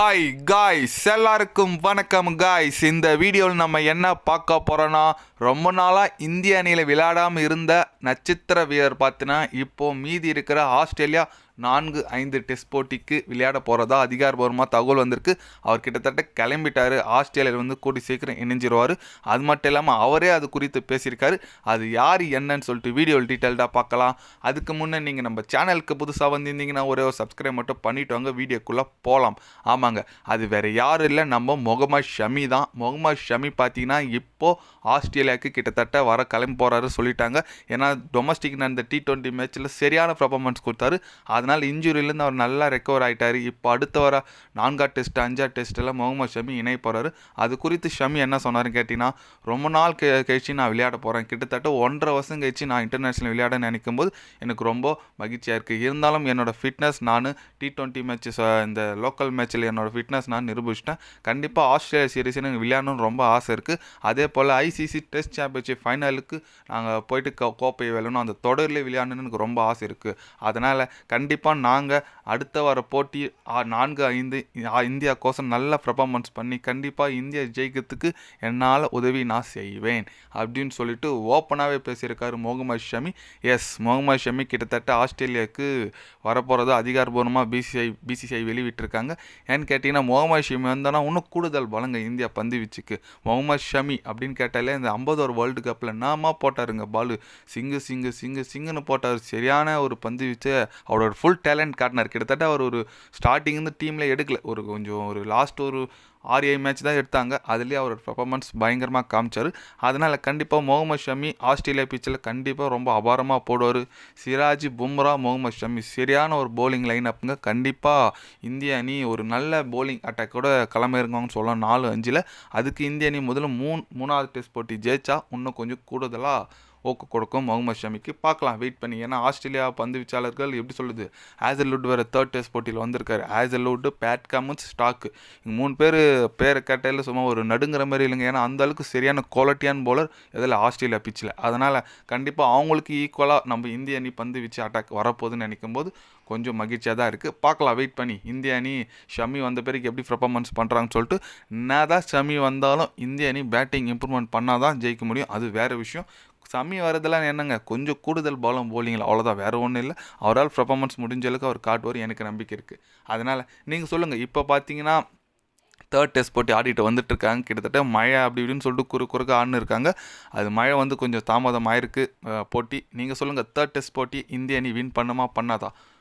Hi guys எல்லாருக்கும் வணக்கம் guys இந்த வீடியோவில் நம்ம என்ன பார்க்க போகிறோன்னா ரொம்ப நாளாக இந்திய அணியில் விளையாடாமல் இருந்த நட்சத்திர வீரர் பார்த்தீங்கன்னா இப்போது மீதி இருக்கிற ஆஸ்திரேலியா நான்கு ஐந்து டெஸ்ட் போட்டிக்கு விளையாட போகிறதா அதிகாரபூர்வமாக தகவல் வந்திருக்கு. அவர் கிட்டத்தட்ட கிளம்பிட்டார். ஆஸ்திரேலியாவில் வந்து கூடி சீக்கிரம் இணைஞ்சிருவார். அது மட்டும் இல்லாமல் அவரே அது குறித்து பேசியிருக்காரு. அது யார் என்னன்னு சொல்லிட்டு வீடியோவில் டீட்டெயில்டாக பார்க்கலாம். அதுக்கு முன்னே நீங்கள் நம்ம சேனலுக்கு புதுசாக வந்திருந்தீங்கன்னா ஒரே ஒரு சப்ஸ்கிரைப் மட்டும் பண்ணிட்டு வாங்க. வீடியோக்குள்ளே போகலாம் ஆமாங்க. அது வேறு யாரும் இல்லை. நம்ம முகமது ஷமி தான். முகமது ஷமி பார்த்தீங்கன்னா இப்போது ஆஸ்திரேலியாவுக்கு கிட்டத்தட்ட வர கிளம்பி போகிறாரு சொல்லிட்டாங்க. ஏன்னா டொமஸ்டிக் நடந்த டி ட்வெண்ட்டி மேட்ச்சில் சரியான பர்ஃபார்மன்ஸ் கொடுத்தாரு. அதனால் இன்ஜுரியிலேருந்து அவர் நல்லா ரெக்கவர் ஆகிட்டார் இப்போ அடுத்த வர நான்கா டெஸ்ட் அஞ்சா டெஸ்ட்டெல்லாம் முகமது ஷமி இணை போகிறாரு அது குறித்து ஷமி என்ன சொன்னார்னு கேட்டிங்கன்னா ரொம்ப நாள் கே கழிச்சு நான் விளையாட போகிறேன் கிட்டத்தட்ட ஒன்றரை வருஷம் கழிச்சு நான் இன்டர்நேஷ்னல் விளையாட நினைக்கும் போது எனக்கு ரொம்ப மகிழ்ச்சியாக இருக்குது இருந்தாலும் என்னோடய ஃபிட்னஸ் நான் டி டுவெண்ட்டி மேட்சஸ் இந்த லோக்கல் மேட்ச்சில் என்னோடய ஃபிட்னஸ் நான் நிரூபிச்சிட்டேன். கண்டிப்பாக ஆஸ்திரேலியா சீரீஸ் எனக்கு விளையாடணும்னு ரொம்ப ஆசை இருக்குது அதே போல் ஐசிசி டெஸ்ட் சாம்பியன்ஷிப் ஃபைனலுக்கு நாங்கள் போயிட்டு கோ கோப்பையை அந்த தொடரில் விளையாடணும்னு எனக்கு ரொம்ப ஆசை இருக்குது அதனால் கண்டிப்பாக கண்டிப்பாக நாங்கள் அடுத்த வர போட்டி ஆ- நான்கு ஐந்து ஆ- இந்தியா கோசம் நல்ல பர்ஃபார்மன்ஸ் பண்ணி கண்டிப்பாக இந்தியா ஜெயிக்கிறதுக்கு என்னால் உதவி நான் செய்வேன் அப்படின்னு சொல்லிட்டு ஓப்பனாகவே பேசியிருக்காரு முகமது ஷமி. எஸ் முகமது ஷமி கிட்டத்தட்ட ஆஸ்திரேலியாவுக்கு வரப்போகிறது அதிகாரபூர்வமாக பிசிஐ பிசிசிஐ வெளிவிட்டிருக்காங்க ஏன்னு கேட்டிங்கன்னா முகமது ஷமி வந்தோன்னா இன்னும் கூடுதல் பலங்க இந்தியா பந்து வீச்சுக்கு முகமது ஷமி அப்படின்னு கேட்டாலே இந்த ஐம்பது ஒரு வேர்ல்டு கப்பில் நாம போட்டாருங்க பாலு. சிங்கு சிங்கு சிங்கு சிங்குன்னு போட்டார். சரியான ஒரு பந்து வீச்சு அவரோட ஃபுல் டேலண்ட் காட்டினார் கிட்டத்தட்ட அவர் ஒரு ஸ்டார்டிங் வந்து டீமில் எடுக்கல. ஒரு கொஞ்சம் ஒரு லாஸ்ட் ஒரு ஆறு ஏழு மேட்ச் தான் எடுத்தாங்க. அதுலேயே அவரோட பர்ஃபார்மன்ஸ் பயங்கரமாக காமிச்சார். அதனால் கண்டிப்பாக முகமது ஷமி ஆஸ்திரேலியா பிச்சில் கண்டிப்பாக ரொம்ப அபாரமாக போடுவார். சிராஜ் பும்ரா முகமது ஷமி சரியான ஒரு போலிங் லைன் அப்புங்க கண்டிப்பாக இந்திய அணி ஒரு நல்ல போலிங் அட்டாக்கோட களமிறங்குவாங்கன்னு சொல்லலாம் நாலு அஞ்சில். அதுக்கு இந்திய அணி முதல்ல மூணு மூணாவது டெஸ்ட் போட்டி ஜெயிச்சா இன்னும் கொஞ்சம் கூடுதலாக ஓக்கு கொடுக்கும் முகமது ஷமிக்கு. பார்க்கலாம் வெயிட் பண்ணி. ஏன்னா ஆஸ்திரேலியா பந்து வீச்சாளர்கள் எப்படி சொல்லுது? ஆசல்வுட் வேறு தேர்ட் டெஸ்ட் போட்டியில் வந்திருக்காரு. ஆசல்வுட் பேட் கமன்ஸ் ஸ்டாக்கு இங்கே மூணு பேர் பேரை கேட்டையில் சும்மா ஒரு நடுங்கிற மாதிரி இல்லைங்க. ஏன்னா அந்த அளவுக்கு சரியான குவாலிட்டியான போலர் இதில் ஆஸ்திரேலியா பிச்சில் அதனால் கண்டிப்பாக அவங்களுக்கு ஈக்குவலாக நம்ம இந்திய அணி பந்து வீச்சு அட்டாக் வரப்போகுதுன்னு நினைக்கும் போது கொஞ்சம் மகிழ்ச்சியாக தான் இருக்குது பார்க்கலாம் வெயிட் பண்ணி. இந்திய அணி ஷமி வந்த பிறகு எப்படி பர்ஃபார்மன்ஸ் பண்ணுறாங்கன்னு சொல்லிட்டு என்ன தான் ஷமி வந்தாலும் இந்திய அணி பேட்டிங் இம்ப்ரூவ்மெண்ட் பண்ணால் தான் ஜெயிக்க முடியும். அது வேறு விஷயம். சமி வரதெல்லாம் என்னங்க? கொஞ்சம் கூடுதல் பாலம் போலிங்களா அவ்வளோதான் வேறு ஒன்றும் இல்லை. அவரால் பர்ஃபார்மன்ஸ் முடிஞ்ச அளவுக்கு அவர் காட்டுவார். எனக்கு நம்பிக்கை இருக்குது அதனால் நீங்கள் சொல்லுங்கள் இப்போ பார்த்தீங்கன்னா தேர்ட் டெஸ்ட் போட்டி ஆடிட்டு வந்துட்டு இருக்காங்க. கிட்டத்தட்ட மழை அப்படி இப்படின்னு சொல்லிட்டு குறு குறுக்க ஆடின்னு இருக்காங்க. அது மழை வந்து கொஞ்சம் தாமதமாயிருக்கு போட்டி. நீங்கள் சொல்லுங்கள் தேர்ட் டெஸ்ட் போட்டி இந்திய அணி வின் பண்ணுமா? பண்ணாதா?